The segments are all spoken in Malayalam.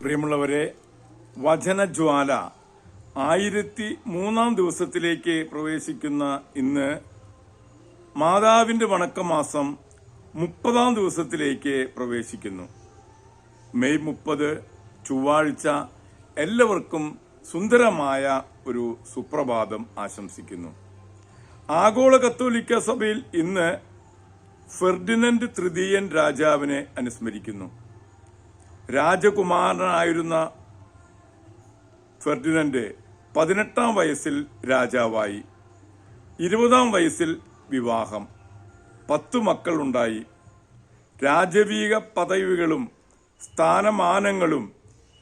പ്രിയമുള്ളവരെ വചനജ്വാല ആയിരത്തി മൂന്നാം ദിവസത്തിലേക്ക് പ്രവേശിക്കുന്ന ഇന്ന് മാതാവിന്റെ വണക്കമാസം മുപ്പതാം ദിവസത്തിലേക്ക് പ്രവേശിക്കുന്നു. മെയ് മുപ്പത് ചൊവ്വാഴ്ച എല്ലാവർക്കും സുന്ദരമായ ഒരു സുപ്രഭാതം ആശംസിക്കുന്നു. ആഗോള കത്തോലിക്ക സഭയിൽ ഇന്ന് ഫെർഡിനന്റ് തൃതീയൻ രാജാവിനെ അനുസ്മരിക്കുന്നു. രാജകുമാരനായിരുന്ന ഫെർഡിനൻഡ് പതിനെട്ടാം വയസ്സിൽ രാജാവായി ഇരുപതാം വയസ്സിൽ വിവാഹം. പത്തു മക്കളുണ്ടായി. രാജവീക പദവികളും സ്ഥാനമാനങ്ങളും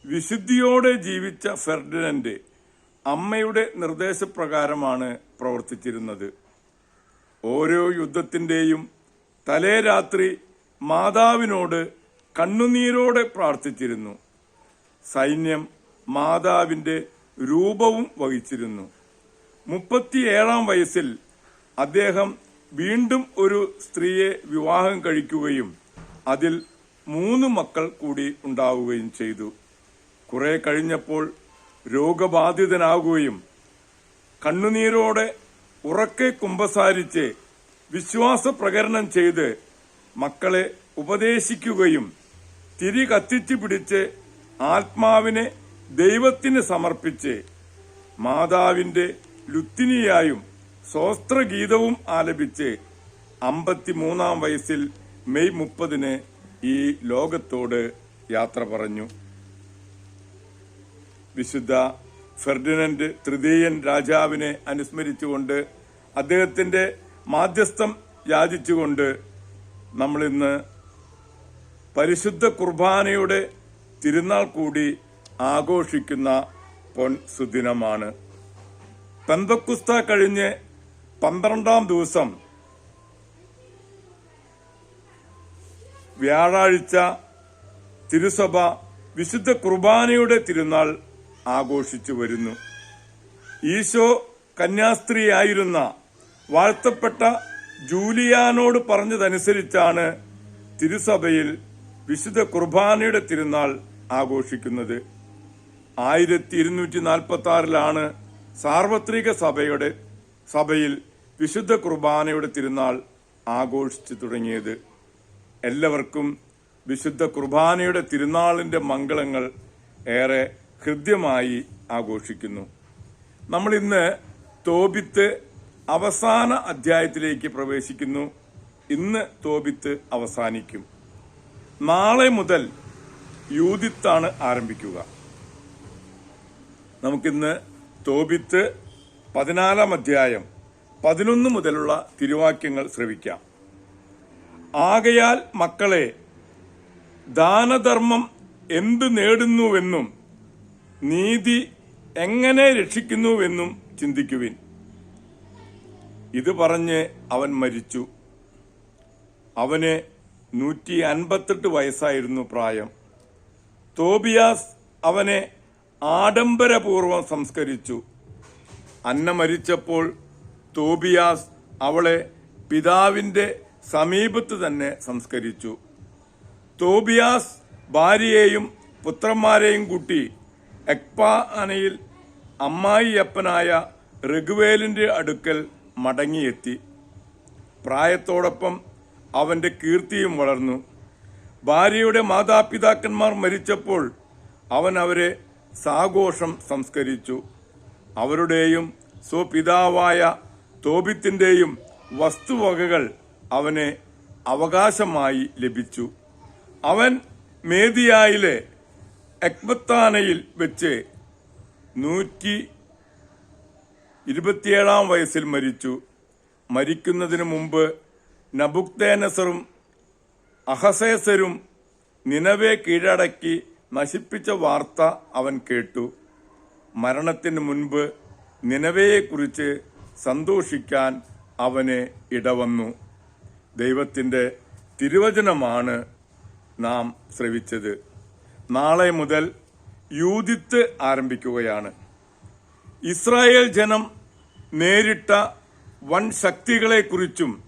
വിശുദ്ധിയോടെ ജീവിച്ച ഫെർഡിനൻഡ് അമ്മയുടെ നിർദ്ദേശപ്രകാരമാണ് പ്രവർത്തിച്ചിരുന്നത്. ഓരോ യുദ്ധത്തിന്റെയും തലേ രാത്രി മാതാവിനോട് കണ്ണുനീരോടെ പ്രാർത്ഥിച്ചിരുന്നു. സൈന്യം മാതാവിന്റെ രൂപവും വഹിച്ചിരുന്നു. മുപ്പത്തിയേഴാം വയസ്സിൽ അദ്ദേഹം വീണ്ടും ഒരു സ്ത്രീയെ വിവാഹം കഴിക്കുകയും അതിൽ മൂന്ന് മക്കൾ കൂടി ഉണ്ടാവുകയും ചെയ്തു. കുറെ കഴിഞ്ഞപ്പോൾ രോഗബാധിതനാകുകയും കണ്ണുനീരോടെ ഉറക്കെ കുമ്പസാരിച്ച് വിശ്വാസ പ്രകരണം ചെയ്ത് മക്കളെ ഉപദേശിക്കുകയും തിരി കത്തിച്ചു പിടിച്ച് ആത്മാവിനെ ദൈവത്തിന് സമർപ്പിച്ച് മാതാവിന്റെ ലുത്തിനിയായും സ്വസ്ത്രഗീതവും ആലപിച്ച് അമ്പത്തിമൂന്നാം വയസ്സിൽ മെയ് മുപ്പതിന് ഈ ലോകത്തോട് യാത്ര പറഞ്ഞു. വിശുദ്ധ ഫെർഡിനൻഡ് തൃതീയൻ രാജാവിനെ അനുസ്മരിച്ചുകൊണ്ട് അദ്ദേഹത്തിന്റെ മാധ്യസ്ഥം യാചിച്ചുകൊണ്ട് നമ്മളിന്ന് പരിശുദ്ധ കുർബാനയുടെ തിരുനാൾ കൂടി ആഘോഷിക്കുന്ന പൊൻ സുദിനമാണ്. പെന്തക്കുസ്ത കഴിഞ്ഞ് പന്ത്രണ്ടാം ദിവസം വ്യാഴാഴ്ച തിരുസഭ വിശുദ്ധ കുർബാനയുടെ തിരുനാൾ ആഘോഷിച്ചു വരുന്നു. ഈശോ കന്യാസ്ത്രീയായിരുന്ന വാഴ്ത്തപ്പെട്ട ജൂലിയാനോട് പറഞ്ഞതനുസരിച്ചാണ് തിരുസഭയിൽ വിശുദ്ധ കുർബാനയുടെ തിരുനാൾ ആഘോഷിക്കുന്നത് ആയിരത്തി ഇരുന്നൂറ്റി നാൽപ്പത്തി ആറിലാണ് സാർവത്രിക സഭയുടെ സഭയിൽ വിശുദ്ധ കുർബാനയുടെ തിരുനാൾ ആഘോഷിച്ചു തുടങ്ങിയത്. എല്ലാവർക്കും വിശുദ്ധ കുർബാനയുടെ തിരുനാളിന്റെ മംഗളങ്ങൾ ഏറെ ഹൃദ്യമായി ആഘോഷിക്കുന്നു. നമ്മൾ ഇന്ന് തോപിത്ത് അവസാന അധ്യായത്തിലേക്ക് പ്രവേശിക്കുന്നു. ഇന്ന് തോപിത്ത് അവസാനിക്കും. നാളെ മുതൽ യൂതിത്താണ് ആരംഭിക്കുക. നമുക്കിന്ന് തോബിത്ത് പതിനാലാം അധ്യായം പതിനൊന്ന് മുതലുള്ള തിരുവാക്യങ്ങൾ ശ്രവിക്കാം. ആകയാൽ മക്കളെ ദാനധർമ്മം എന്ത് നേടുന്നുവെന്നും നീതി എങ്ങനെ രക്ഷിക്കുന്നുവെന്നും ചിന്തിക്കുവിൻ. ഇത് പറഞ്ഞ് അവൻ മരിച്ചു. അവന് നൂറ്റി അൻപത്തെട്ട് വയസ്സായിരുന്നു പ്രായം. തോബിയാസ് അവനെ ആഡംബരപൂർവം സംസ്കരിച്ചു. അന്ന മരിച്ചപ്പോൾ തോബിയാസ് അവളെ പിതാവിന്റെ സമീപത്ത് തന്നെ സംസ്കരിച്ചു. തോബിയാസ് ഭാര്യയെയും പുത്രന്മാരെയും കൂട്ടി എക്പാനയിൽ അമ്മായിയപ്പനായ രഘുവേലിന്റെ അടുക്കൽ മടങ്ങിയെത്തി. പ്രായത്തോടൊപ്പം അവന്റെ കീർത്തിയും വളർന്നു. ഭാര്യയുടെ മാതാപിതാക്കന്മാർ മരിച്ചപ്പോൾ അവൻ അവരെ സാഘോഷം സംസ്കരിച്ചു. അവരുടെയും സ്വപിതാവായ തോബിത്തിന്റെയും വസ്തുവകകൾ അവനെ അവകാശമായി ലഭിച്ചു. അവൻ മേദിയായിലെ എക്ബത്താനയിൽ വെച്ച് നൂറ്റി ഇരുപത്തിയേഴാം വയസ്സിൽ മരിച്ചു. മരിക്കുന്നതിന് മുമ്പ് നബുക്തേനസറും അഹസേസരും നിലവെ കീഴടക്കി നശിപ്പിച്ച വാർത്ത അവൻ കേട്ടു. മരണത്തിന് മുൻപ് നിലവയെക്കുറിച്ച് സന്തോഷിക്കാൻ അവന് ഇടവന്നു. ദൈവത്തിന്റെ തിരുവചനമാണ് നാം ശ്രവിച്ചത്. നാളെ മുതൽ യൂതിത്ത് ആരംഭിക്കുകയാണ്. ഇസ്രായേൽ ജനം നേരിട്ട വൻ ശക്തികളെക്കുറിച്ചും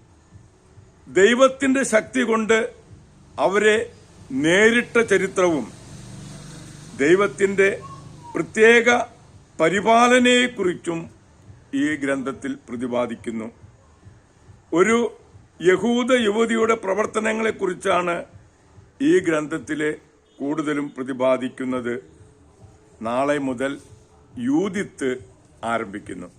ദൈവത്തിന്റെ ശക്തി കൊണ്ട് അവരെ നേരിട്ട ചരിത്രവും ദൈവത്തിന്റെ പ്രത്യേക പരിപാലനയെക്കുറിച്ചും ഈ ഗ്രന്ഥത്തിൽ പ്രതിപാദിക്കുന്നു. ഒരു യഹൂദ യുവതിയുടെ പ്രവർത്തനങ്ങളെക്കുറിച്ചാണ് ഈ ഗ്രന്ഥത്തിലെ കൂടുതലും പ്രതിപാദിക്കുന്നത്. നാളെ മുതൽ യൂതിത്ത് ആരംഭിക്കുന്നു.